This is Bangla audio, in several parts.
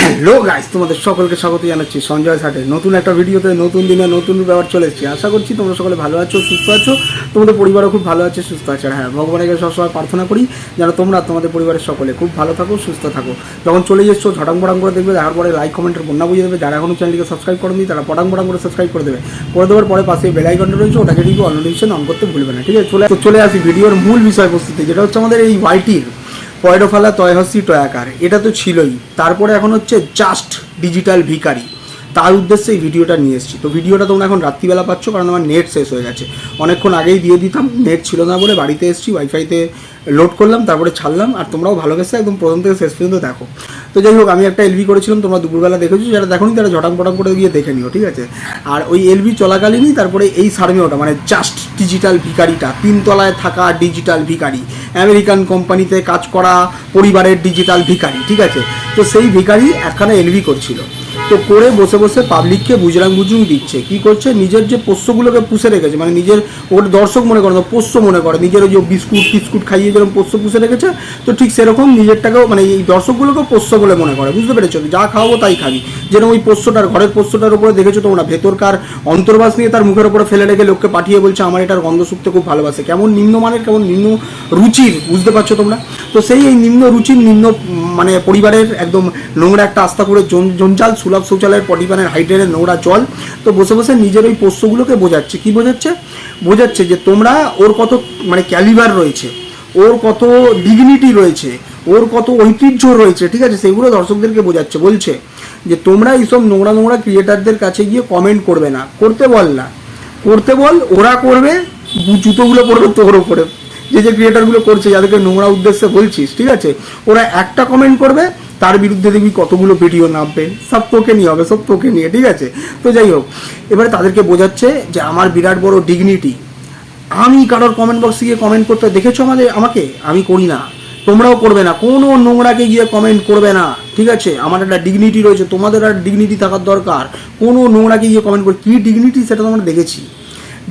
হ্যালো গাইস তোমাদের সকলকে স্বাগত জানাচ্ছি সঞ্জয় সাটে। নতুন একটা ভিডিওতে, নতুন দিনে নতুন ব্যাপার চলে এসেছি। আশা করছি তোমরা সকলে ভালো আছো, সুস্থ আছো। তোমাদের পরিবারও খুব ভালো আছে, সুস্থ আছে। হ্যাঁ ভগবানের কাছে সবসময় প্রার্থনা করি যেন তোমরা, তোমাদের পরিবারের সকলে খুব ভালো থাকো, সুস্থ থাকো। যখন চলে এসছো, ঝটাং পটাং করে দেখবে, দেখার পরে লাইক কমেন্টের বন্যা বুঝিয়ে দেবে। যারা এখনও চ্যানেলটিকে সাবস্ক্রাইব করেনি, তারা পটাং পটাং করে সাবস্ক্রাইব করে দেবে। করে দেওয়ার পরে পাশে বেল আইকনটা রয়েছে, ওটাকে কিন্তু নোটিফিকেশন অন করতে ভুলবে না, ঠিক আছে? চলে চলে আসি ভিডিওর মূল বিষয়বস্তুতে, যেটা হচ্ছে আমাদের এই ওয়াইটির পয়ডোফালা তয়হসি টয়াকার। এটা তো ছিলই। তারপরে এখন হচ্ছে জাস্ট ডিজিটাল ভিকারি তার উদ্দেশ্যে এই ভিডিওটা নিয়ে এসেছি। তো ভিডিওটা তোমরা এখন রাত্রিবেলা পাচ্ছ, কারণ আমার নেট শেষ হয়ে গেছে। অনেকক্ষণ আগেই দিয়ে দিতাম, নেট ছিল না বলে বাড়িতে এসেছি ওয়াইফাইতে লোড করলাম, তারপরে ছাড়লাম, আর তোমরাও ভালোবেসে একদম প্রথম থেকে শেষ পর্যন্ত দেখো। তো যাই হোক, আমি একটা এলবি করেছিলাম, তোমরা দুপুরবেলা দেখেছ যারা দেখোনি তারা ঝটাং পটাং করে গিয়ে দেখে নিও, ঠিক আছে? আর ওই এলবি চলাকালীনই তারপরে এই সার্মেওটা মানে জাস্ট ডিজিটাল ভিকারিটা তিনতলায় থাকা ডিজিটাল ভিকারি আমেরিকান কোম্পানিতে কাজ করা পরিবারের ডিজিটাল ভিকারি ঠিক আছে? তো সেই ভিকারি একখানা এলবি করছিল। তো করে বসে বসে পাবলিককে বুজরাং বুজুং দিচ্ছে। কি করছে? নিজের যে পোষ্যগুলোকে পুষে রেখেছে মানে নিজের ওর দর্শক মনে করে পোষ্য মনে করে, নিজের ওই যে বিস্কুট টিস্কুট খাইয়ে যেরকম পোষ্য পুষে রেখেছে, তো ঠিক সেরকম নিজেরটাকেও মানে এই দর্শকগুলোকেও পোষ্য বলে মনে করে, বুঝতে পেরেছ? যা খাওয়াবো তাই খাবি। যেরকম ওই পোষ্যটার ঘরের পোষ্যটার উপরে দেখেছ তোমরা, ভেতরকার অন্তর্বাস নিয়ে তার মুখের উপরে ফেলে রেখে লোককে পাঠিয়ে বলছে, আমার এটার গন্ধ শুকতে খুব ভালোবাসে। কেমন নিম্নমানের, কেমন নিম্ন রুচির, বুঝতে পারছ তোমরা? তো সেই এই নিম্ন রুচির, নিম্ন মানে পরিবারের একদম নোংরা একটা আস্থা করে জঞ্জাল সুলভ শৌচালয়ের পরিমাণের হাইড্রেনের নোংরা জল। তো বসে বসে নিজের ওই পোষ্যগুলোকে বোঝাচ্ছে। কি বোঝাচ্ছে? বোঝাচ্ছে যে তোমরা ওর কত মানে ক্যালিবার রয়েছে, ওর কত ডিগনিটি রয়েছে, ওর কত ঐতিহ্য রয়েছে, ঠিক আছে? সেগুলো দর্শকদেরকে বোঝাচ্ছে। বলছে যে তোমরা এইসব নোংরা নোংরা ক্রিয়েটারদের কাছে গিয়ে কমেন্ট করবে না। করতে বল না। করতে বল, ওরা করবে, জুতোগুলো পড়বে তোর ওপরে যে যে ক্রিয়েটারগুলো করছে, যাদেরকে নোংরা উদ্দেশ্যে বলছিস, ঠিক আছে? ওরা একটা কমেন্ট করবে তার বিরুদ্ধে দেখবি কতগুলো ভিডিও নামবে। সব তোকে নিয়ে হবে, সব তোকে নিয়ে, ঠিক আছে? তো যাই হোক, এবারে তাদেরকে বোঝাচ্ছে যে আমার বিরাট বড় ডিগনিটি আমি কারোর কমেন্ট বক্সে গিয়ে কমেন্ট করতে দেখেছ আমাদের, আমাকে? আমি করি না। তোমরাও করবে না। কোনো নোংরাকে গিয়ে কমেন্ট করবে না, ঠিক আছে? আমার একটা ডিগনিটি রয়েছে, তোমাদের একটা ডিগনিটি থাকার দরকার। কোনো নোংরাকে গিয়ে কমেন্ট করে কী ডিগনিটি সেটা তো আমরা দেখেছি।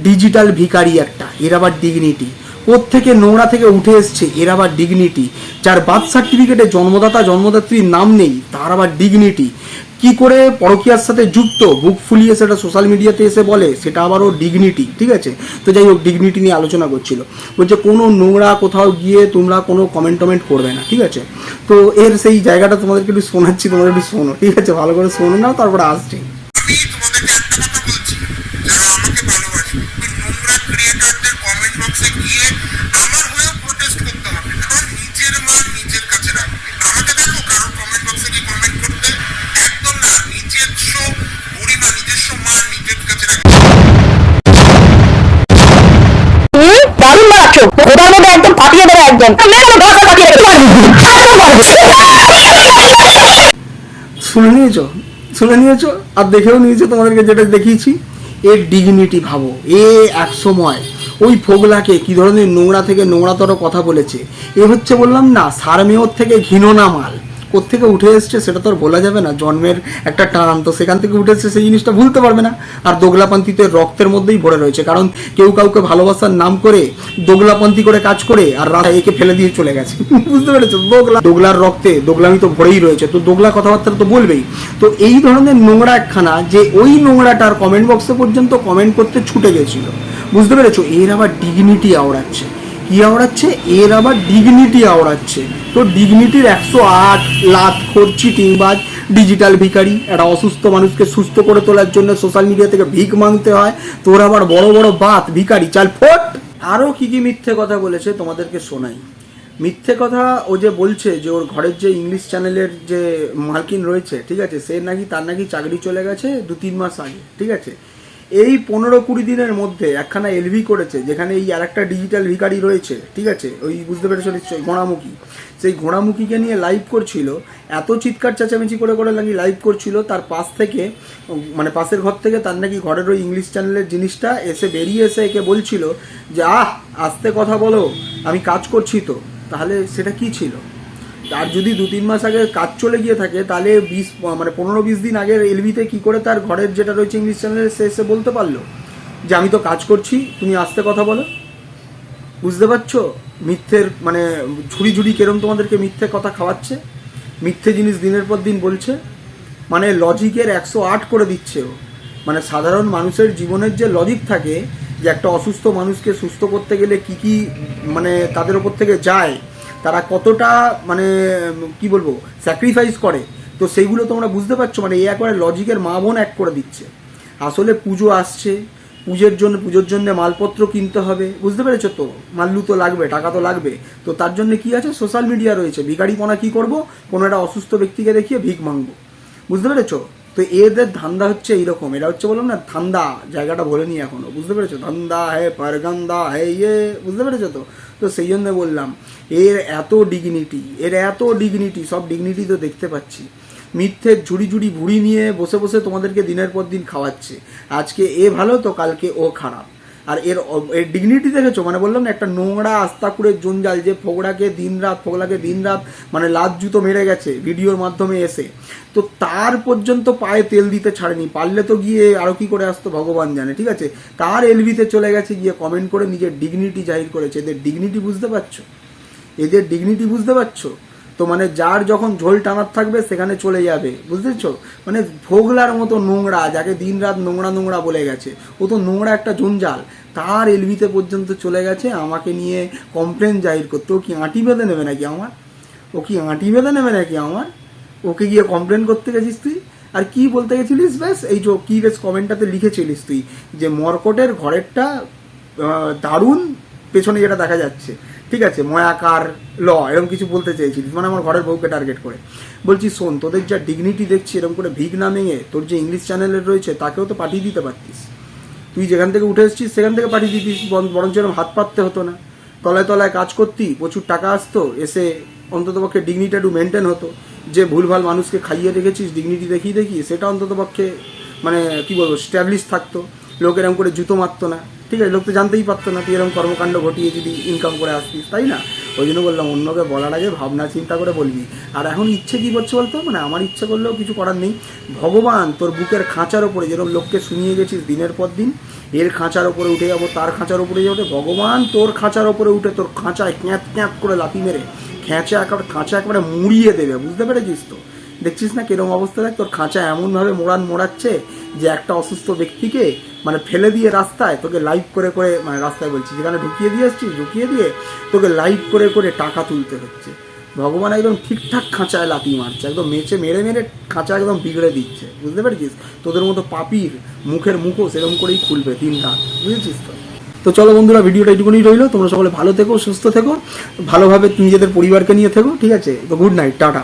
ডিজিটাল ভিকারি একটা, এর আবার ডিগনিটি থেকে নোংরা থেকে উঠে এসছে? এর আবার ডিগনিটি যার বার্থ সার্টিফিকেটে জন্মদাতা, জন্মদাত্রীর নাম নেই, তার আবার ডিগনিটি কি করে পরকীয়ার সাথে যুক্ত? বুক ফুলিয়ে সেটা সোশ্যাল মিডিয়াতে এসে বলে, সেটা আবারও ডিগনিটি ঠিক আছে? তো যাই হোক ডিগনিটি নিয়ে আলোচনা করছিল। বলছে, কোনো নোংরা কোথাও গিয়ে তোমরা কোনো কমেন্ট টমেন্ট করবে না, ঠিক আছে? তো এর সেই জায়গাটা তোমাদেরকে একটু শোনাচ্ছি, তোমাদের একটু শোনো, ঠিক আছে? ভালো করে শোনো নাও, তারপরে আসছি। ফাটিয়ে দেবে দেবে শুনে নিয়েছো? শুনে নিয়েছো? আর দেখেও নিয়েছো তোমাদেরকে যেটা দেখিয়েছি? এ ডিগনিটি ভাবো এ এক সময় ওই ফোগলাকে কি ধরনের নোংরা থেকে নোংরাতর কথা বলেছে। এ হচ্ছে বললাম না সারমেয়র থেকে ঘিনোনা মাল। কোত্থেকে উঠে এসছে সেটা তো আর বলা যাবে না। জন্মের একটা টান তো সেখান থেকে উঠে এসছে, সেই জিনিসটা ভুলতে পারবে না। আর দোগলাপন্থীতে রক্তের মধ্যেই ভরে রয়েছে, কারণ কেউ কাউকে ভালোবাসার নাম করে দোগলাপন্থী করে কাজ করে আর রাস্তায় একে ফেলে দিয়ে চলে গেছে। বুঝতে পেরেছ? দোগলা, দোগলার রক্তে দোগলামি তো ভরেই রয়েছে। তো দোগলা কথাবার্তা তো বলবেই। তো এই ধরনের নোংরা একখানা যে ওই নোংরাটার কমেন্ট বক্সে পর্যন্ত কমেন্ট করতে ছুটে গেছিল। বুঝতে পেরেছ? এর আবার ডিগনিটি আওড়াচ্ছে। কি আওড়াচ্ছে? এর আবার ডিগনিটি আওড়াচ্ছে। তো ডিগনিটির একশো আট লাখ খরচি টিংবাজ ডিজিটাল ভিখারি, একটা অসুস্থ মানুষকে সুস্থ করে তোলার জন্য সোশ্যাল মিডিয়া থেকে ভিক মাংতে হয়। তোর আবার বড় বড় বাত, ভিখারি, চাল ফোট! আরও কি কি মিথ্যে কথা বলেছে তোমাদেরকে শোনাই। মিথ্যে কথা ও যে বলছে যে ওর ঘরের যে ইংলিশ চ্যানেলের যে মালকিন রয়েছে, ঠিক আছে, সে নাকি, তার নাকি চাকরি চলে গেছে দু তিন মাস আগে, ঠিক আছে? এই পনেরো কুড়ি দিনের মধ্যে একখানা এলভি করেছে, যেখানে এই আর একটা ডিজিটাল ভিকারি রয়েছে, ঠিক আছে? ওই বুঝতে পেরেছ নিশ্চয়ই, ঘোড়ামুখী। সেই ঘোড়ামুখীকে নিয়ে লাইভ করছিল, এত চিৎকার চেঁচামেচি করে করে নাকি লাইভ করছিল, তার পাশ থেকে মানে পাশের ঘর থেকে তার নাকি ঘরের ওই ইংলিশ চ্যানেলের জিনিসটা এসে বেরিয়ে এসে একে বলছিল যে, আহ, আস্তে কথা বলো, আমি কাজ করছি তো। তাহলে সেটা কি ছিল? আর যদি দু তিন মাস আগে কাজ চলে গিয়ে থাকে, তাহলে বিশ মানে পনেরো, বিশ দিন আগের এলবিতে কি করে তার ঘরের যেটা রয়েছে ইংলিশ চ্যানেলে সে এসে বলতে পারল? যে আমি তো কাজ করছি, তুমি আসতে কথা বলো। বুঝতে পারছ? মিথ্যের মানে ঝুড়ি ঝুড়ি কেরম তোমাদেরকে মিথ্যে কথা খাওয়াচ্ছে, মিথ্যে জিনিস দিনের পর দিন বলছে। মানে লজিকের একশো আট করে দিচ্ছে ও। মানে সাধারণ মানুষের জীবনের যে লজিক থাকে, যে একটা অসুস্থ মানুষকে সুস্থ করতে গেলে কি কি মানে তাদের ওপর থেকে যায় তারা কতটা মানে কি বলব স্যাক্রিফাইস করে। তো সেইগুলো তোমরা বুঝতে পারছ মানে এই একবারে লজিকের মা বোন এক করে দিচ্ছে। আসলে পুজো আসছে, পুজোর জন্য পুজোর জন্য মালপত্র কিনতে হবে। বুঝতে পেরেছ তো? মাল্লু তো লাগবে, টাকা তো লাগবে। তো তার জন্য কি আছে? সোশ্যাল মিডিয়া রয়েছে। ভিখারিপনা কি করব? কোনো একটা অসুস্থ ব্যক্তিকে দেখিয়ে ভিক মাংবো বুঝতে পেরেছ? তো এদের ধান্দা হচ্ছে এইরকম। এটা হচ্ছে বললাম না, ধান্দা। জায়গাটা বলেনি এখনও। বুঝতে পেরেছ? ধান্দা হে পারগান্দা হে ইয়ে। বুঝতে পেরেছ তো? তো সেই জন্য বললাম, এর এত ডিগনিটি এর এত ডিগনিটি সব ডিগনিটি তো দেখতে পাচ্ছি। মিথ্যের ঝুড়ি ঝুড়ি ভুড়ি নিয়ে বসে বসে তোমাদেরকে দিনের পর দিন খাওয়াচ্ছে। আজকে এ ভালো তো কালকে ও খারাপ। আর এর এর ডিগনিটি দেখেছ? মানে বললাম না, একটা নোংরা আস্তাকুরের জঞ্জাল যে ফোগড়াকে দিন রাত ফোগলাকে দিন রাত মানে লাত জুতো মেরে গেছে ভিডিওর মাধ্যমে এসে। তো তার পর্যন্ত পায়ে তেল দিতে ছাড়েনি। পারলে তো গিয়ে আরও কি করে আসতো ভগবান জানে, ঠিক আছে? তার এলভিতে চলে গেছে গিয়ে কমেন্ট করে নিজের ডিগনিটি জাহির করেছে। এদের ডিগনিটি বুঝতে পারছ? এদের ডিগনিটি বুঝতে পারছ? তো মানে যার যখন ঝোল টানার থাকবে, সেখানে চলে যাবে। বুঝতেছো? মানে ভোগলার মতো নোংরা, যাকে দিন রাত নোংরা নোংরা বলে গেছে। ও তো নোংরা একটা জঞ্জাল। তার এলবিতে পর্যন্ত চলে গেছে, আমাকে নিয়ে কমপ্লেন জাহির করতে। ও কি আঁটি বেঁধে নেবে নাকি আমার? ও কি আঁটি বেঁধে নেবে নাকি আমার? ওকে গিয়ে কমপ্লেন করতে গেছিস তুই? আর কি বলতে গেছিলিস? ব্যাস, এই যে কি বেশ কমেন্টটাতে লিখেছিলিস তুই? যে মর্কটের ঘরেরটা দারুণ পেছনে যেটা দেখা যাচ্ছে। ঠিক আছে, ময়াকার ল, এরকম কিছু বলতে চেয়েছিলিস মানে আমার ঘরের বউকে টার্গেট করে। বলছি, শোন, তোদের যা ডিগনিটি দেখছি, এরকম করে ভিক না মেঙে তোর যে ইংলিশ চ্যানেলের রয়েছে, তাকেও তো পাঠিয়ে দিতে পারতিস। তুই যেখান থেকে উঠে এসেছিস, সেখান থেকে পাঠিয়ে দিতিস, বরং- বরঞ্চ এরকম হাত পাততে হতো না। তলায় তলায় কাজ করতি, প্রচুর টাকা আসতো, এসে অন্ততপক্ষে ডিগনিটা একটু মেনটেন হতো। যে ভুলভাল মানুষকে খাইয়ে রেখেছিস ডিগনিটি দেখিয়ে দেখি সেটা অন্ততপক্ষে মানে কি বলব স্ট্যাবলিশ থাকতো। লোক এরকম করে জুতো মারতো না, ঠিক আছে? লোক তো জানতেই পারতো না তুই এরকম কর্মকাণ্ড ঘটিয়ে যদি ইনকাম করে আসতিস, তাই না? ওই জন্য বললাম, অন্যকে বলার আগে ভাবনা চিন্তা করে বলবি। আর এখন ইচ্ছে কি করছে বলতো? মানে আমার ইচ্ছে করলেও কিছু করার নেই। ভগবান, তোর বুকের খাঁচার ওপরে যেরকম লোককে শুনিয়ে গেছিস দিনের পর দিন, এর খাঁচার ওপরে উঠে যাব, তার খাঁচার ওপরে যাব ভগবান তোর খাঁচার ওপরে উঠে তোর খাঁচায় ক্যাঁত ক্যাঁত করে লাথি মেরে খেঁচা একেবারে খাঁচা একেবারে মুড়িয়ে দেবে, বুঝতে পেরেছিস তো? দেখছিস না কিরম অবস্থা? দেখ, তোর খাঁচা এমনভাবে মোড়ান মোড়াচ্ছে যে একটা অসুস্থ ব্যক্তিকে মানে ফেলে দিয়ে রাস্তায় তোকে লাইভ করে করে মানে রাস্তায় বলছি, যেখানে ঢুকিয়ে দিয়ে আসছিস ঢুকিয়ে দিয়ে তোকে লাইভ করে করে টাকা তুলতে হচ্ছে। ভগবান একদম ঠিকঠাক খাঁচায় লাথি মারছে, একদম মেচে মেরে মেরে খাঁচা একদম বিগড়ে দিচ্ছে। বুঝতে পেরেছিস? তোদের মতো পাপির মুখের মুখও সেরকম করেই খুলবে দিন রাত। বুঝেছিস তো? তো চলো বন্ধুরা, ভিডিওটা এইটুকুনি রইল। তোমরা সকলে ভালো থেকো, সুস্থ থেকো। ভালোভাবে নিজেদের পরিবারকে নিয়ে থেকো, ঠিক আছে? তো গুড নাইট টাটা।